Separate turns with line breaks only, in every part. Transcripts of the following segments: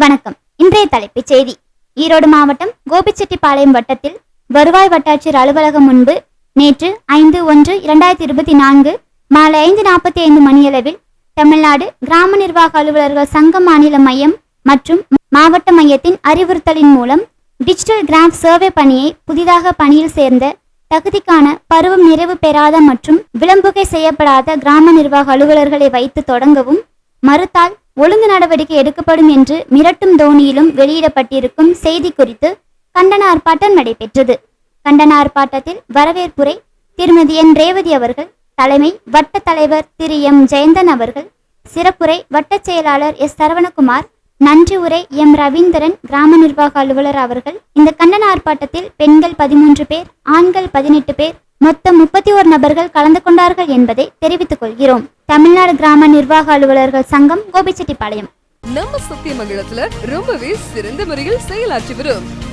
வணக்கம். இன்றைய தலைப்புச் செய்தி. ஈரோடு மாவட்டம் கோபிச்செட்டிப்பாளையம் வட்டத்தில் வருவாய் வட்டாட்சியர் அலுவலகம் முன்பு நேற்று ஐந்து ஒன்று இரண்டாயிரத்தி இருபத்தி நான்கு மாலை ஐந்து நாற்பத்தி ஐந்து மணியளவில் தமிழ்நாடு கிராம நிர்வாக அலுவலர்கள் சங்க மாநில மையம் மற்றும் மாவட்ட மையத்தின் அறிவுறுத்தலின் மூலம் டிஜிட்டல் கிராஃப் சர்வே பணியை புதிதாக பணியில் சேர்ந்த தகுதிக்கான பருவம் நிறைவு பெறாத மற்றும் விளம்புகை செய்யப்படாத கிராம நிர்வாக அலுவலர்களை வைத்து தொடங்கவும் மறுத்தால் ஒழுங்கு நடவடிக்கை எடுக்கப்படும் என்று மிரட்டும் தோனியிலும் வெளியிடப்பட்டிருக்கும் செய்தி குறித்து கண்டன ஆர்ப்பாட்டம் நடைபெற்றது. கண்டன ஆர்ப்பாட்டத்தில் வரவேற்புரை திருமதி என். ரேவதி அவர்கள் தலைமை வட்ட தலைவர் திரு. எம். ஜெயந்தன் அவர்கள் சிறப்புரை வட்டச் செயலாளர் எஸ். சரவணகுமார் நன்றி உரை எம். ரவீந்திரன் கிராம நிர்வாக அலுவலர் அவர்கள். இந்த கண்டன ஆர்ப்பாட்டத்தில் பெண்கள் பதிமூன்று பேர் ஆண்கள் பதினெட்டு பேர் மொத்தம் முப்பத்தி ஒரு நபர்கள் கலந்து கொண்டார்கள் என்பதை தெரிவித்துக் கொள்கிறோம். தமிழ்நாடு கிராம நிர்வாக அலுவலர்கள் சங்கம் கோபிச்செட்டிப்பாளையம்.
நம்ம சத்தியமங்கலத்துல ரொம்பவே சிறந்த முறையில் செயலாற்றி வரும்.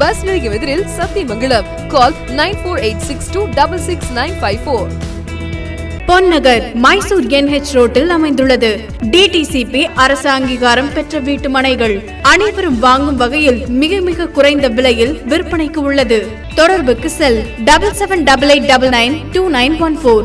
bus நிலையம் எதிரில் Sathyamangalam. Call nine four eight six two double six nine five four
Ponnagar Mysore NH ரோட்டில் அமைந்துள்ளது. டிடிசிபி அரசு அங்கீகாரம் பெற்ற வீட்டு மனைகள். அனைவரும் வாங்கும் வகையில் மிக மிக குறைந்த விலையில் விற்பனைக்கு உள்ளது. தொடர்புக்கு cell double seven double eight double nine two nine one four